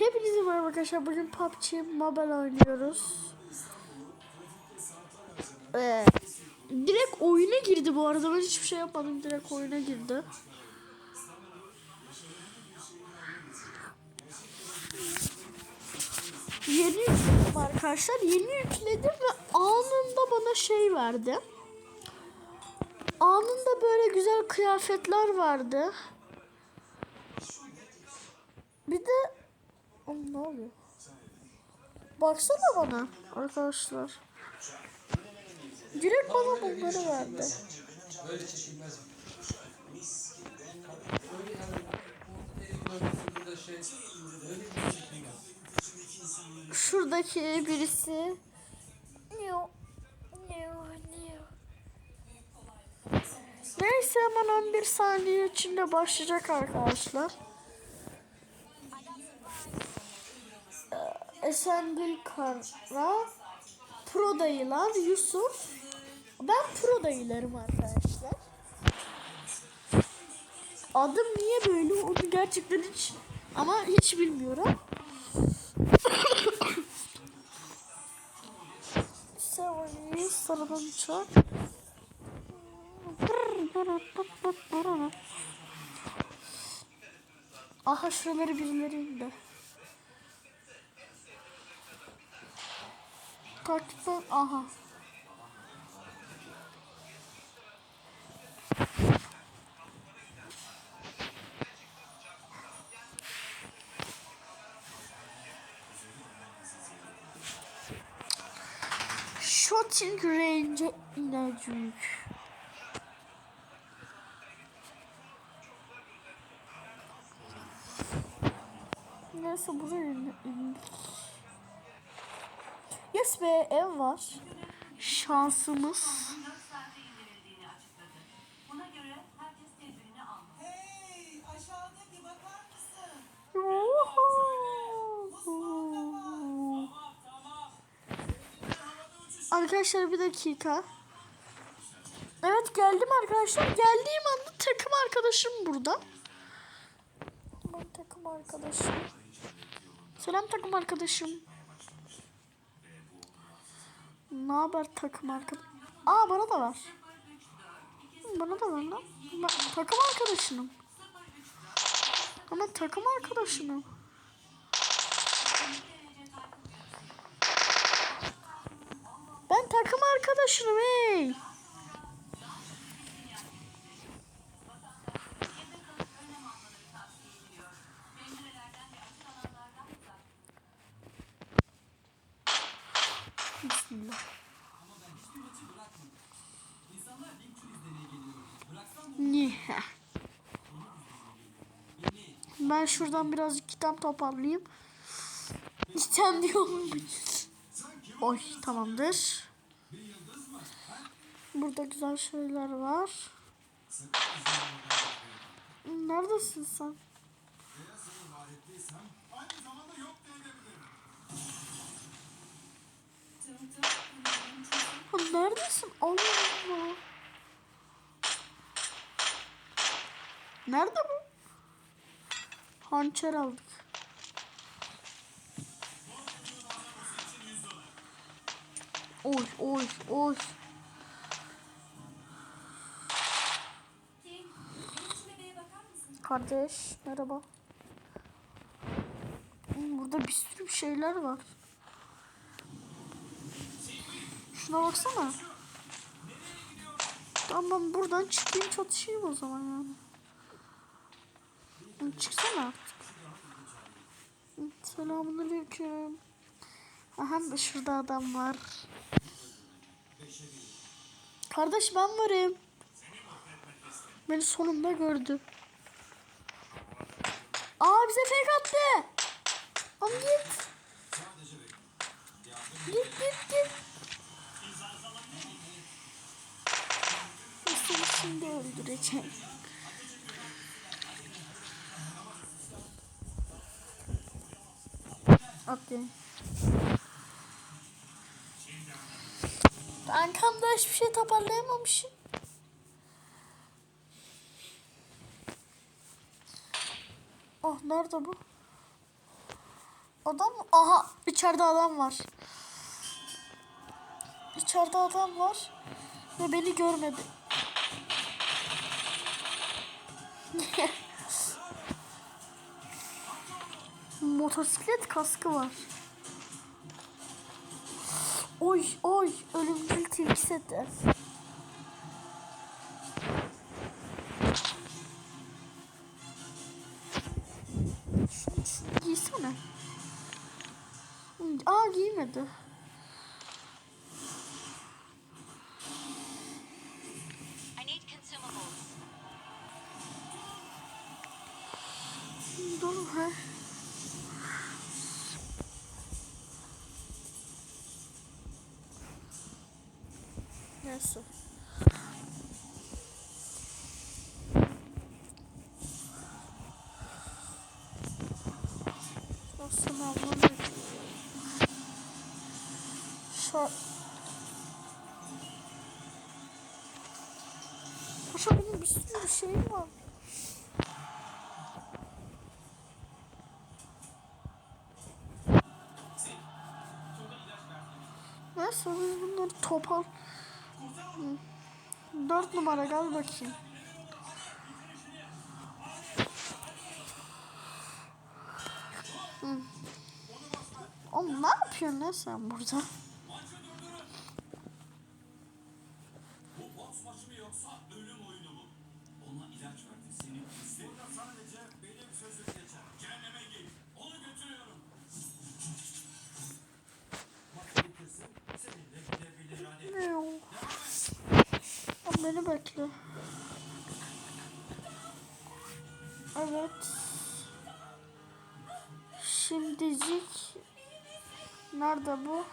Hepinize merhaba arkadaşlar. Bugün PUBG Mobile oynuyoruz. Ee, direkt oyuna girdi bu arada. Ben hiçbir şey yapmadım. Direkt oyuna girdi. Yeni yükledim arkadaşlar. Yeni yükledim ve anında bana şey verdi. Anında böyle güzel kıyafetler vardı. Bir de Oğlum ne oluyor? Baksana bana arkadaşlar. Direkt bana bunları verdi. Böyle çekilmez mi? Şuradaki birisi. Neyse hemen 11 saniye içinde başlayacak arkadaşlar. Ee, Esengül Kara, Pro dayılar, Yusuf. Ben Pro dayılarım arkadaşlar. Adım niye böyle onu gerçekten hiç ama hiç bilmiyorum. Sevgili sarıdan uçak. Aha şuraları birileri Takipten aha. Shooting range inecek. Neyse buraya in- indik. Be ev var. Şansımız. Arkadaşlar bir dakika. Evet geldim arkadaşlar. Geldiğim anda takım arkadaşım burada. Ben takım arkadaşım. Selam takım arkadaşım. Ne haber takım arkadaş? Aa bana da var. Bana da var lan. Ben takım arkadaşınım. Ama takım arkadaşınım. Ben takım arkadaşınım hey. Bismillah. Niye? Ben şuradan birazcık kitap toparlayayım. İstem diyorum. Oy tamamdır. Burada güzel şeyler var. Neredesin sen? Ha, Neredesin? Allah Allah. Nerede bu? Hançer aldık. Oy oy oy. Kardeş merhaba. Burada bir sürü şeyler var. Şuna baksana. Tamam ben buradan çıkayım çatışayım o zaman yani. Çıksana artık. Selamünaleyküm. Aha da şurada adam var. Kardeş ben varım. Beni sonunda gördü. Aa bize fake attı. Oğlum git. Git git git. Şimdi öldüreceğim. Hadi. Arkamda hiçbir şey toparlayamamışım. Oh nerede bu? Adam aha içeride adam var. İçeride adam var ve beni görmedi. Motosiklet kaskı var. Oy oy ölümcül tilki seti. Giysene. Aa giymedi. He. Neyse. Nasıl abla Şu Paşa benim bir sürü şeyim var. Topal. Dört numara gel bakayım. Hı. Oğlum ne yapıyorsun lan sen burada? Bekle. Evet. Şimdicik. Nerede bu?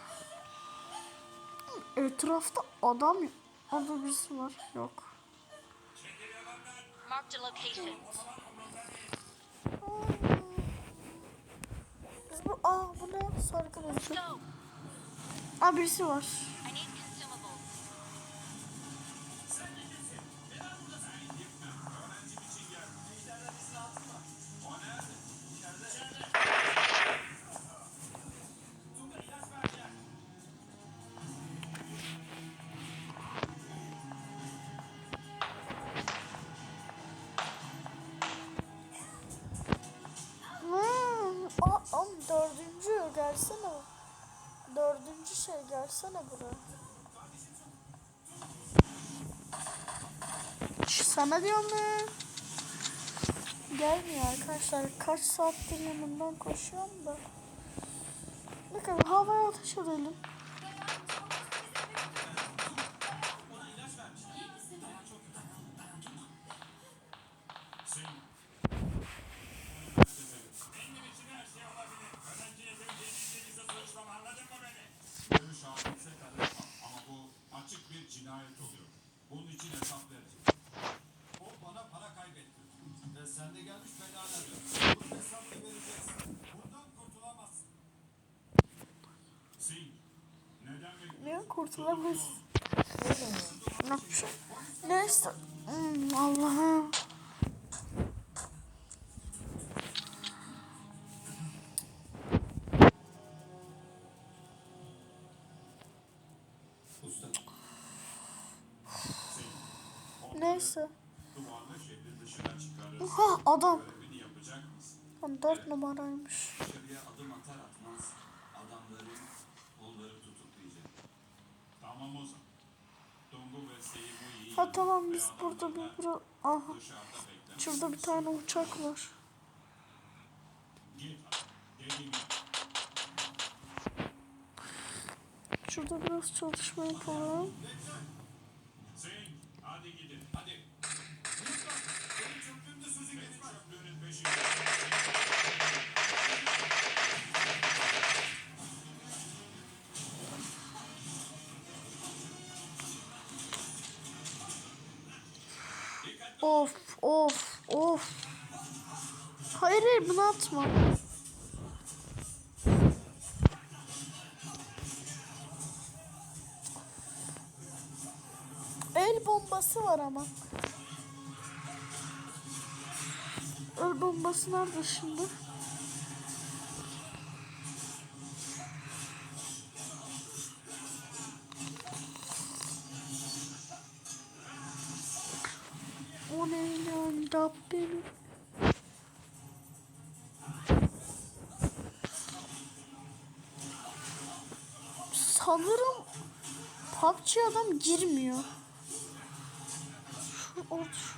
Etrafta adam Orada birisi var. Yok. Location. Biz bu, aa bu ne? Sargı. Aa birisi var. Dördüncü şey gelsene buraya. Sana diyorum ya. Gelmiyor arkadaşlar. Kaç saattir yanından koşuyorum da. Bakın havaya ateş edelim. Kurtulamayız? Ne? Neyse. Hmm, Allah'ım. Neyse. Oha adam. Görevini yapacak mısın? Lan Dört numaraymış. Ha tamam biz burada bir bura... Aha. Şurada bir tane uçak var. Şurada biraz çalışma yapalım. Hadi gidin, hadi. Lütfen, benim çöplüğümde sözü geçmez. Of of of. Hayır hayır bunu atma. El bombası var ama. El bombası nerede şimdi? Rabbim. Sanırım PUBG adam girmiyor. Şu ort. Allah'ım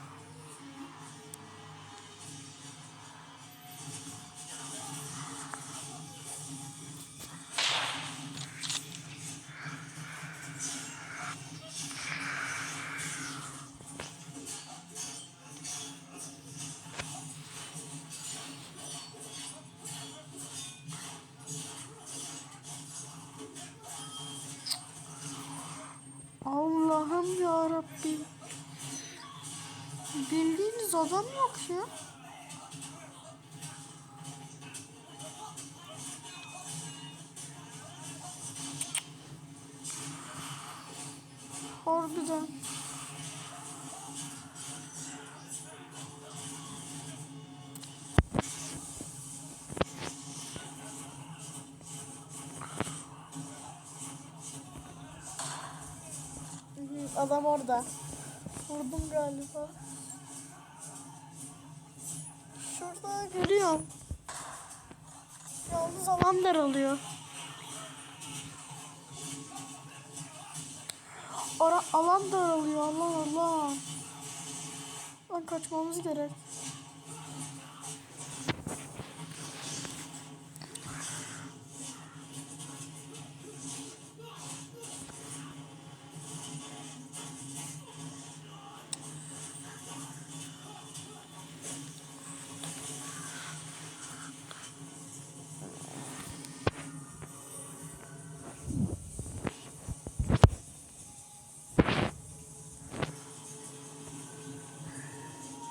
Rabbim. Bildiğiniz adam yok ya. Harbiden. Adam orada. Vurdum galiba. Şurada görüyorum. Yalnız alan daralıyor. Ara alan daralıyor. Allah Allah. Lan kaçmamız gerek.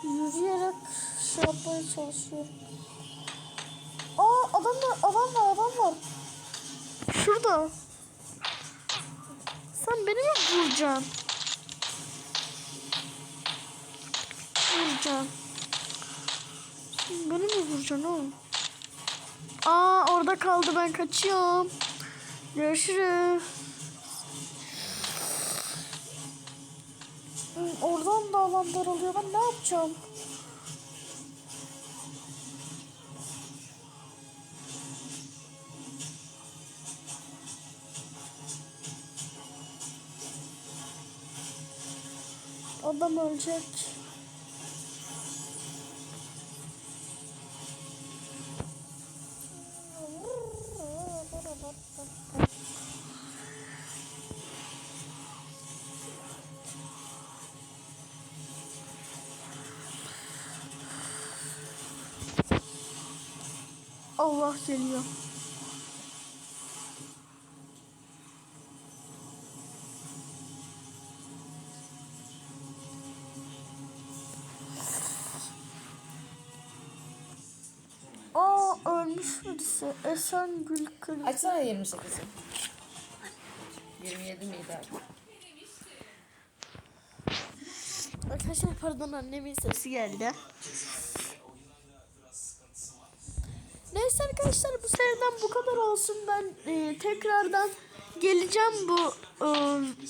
Yürüyerek şey yapmaya çalışıyorum. Aa adam var, adam var, adam var. Şurada. Sen beni mi vuracaksın? Vuracaksın. Beni mi vuracaksın oğlum? Aa orada kaldı ben kaçıyorum. Görüşürüz. Oradan da alan daralıyor. Ben ne yapacağım? Adam ölecek. Allah geliyor. Aa ölmüş birisi. Esen Gül Kılıç. Açsana 28'i. 27 miydi abi? Arkadaşlar pardon annemin sesi geldi. Neyse arkadaşlar bu seriden bu kadar olsun. Ben e, tekrardan geleceğim bu e,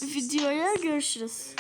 videoya. Görüşürüz.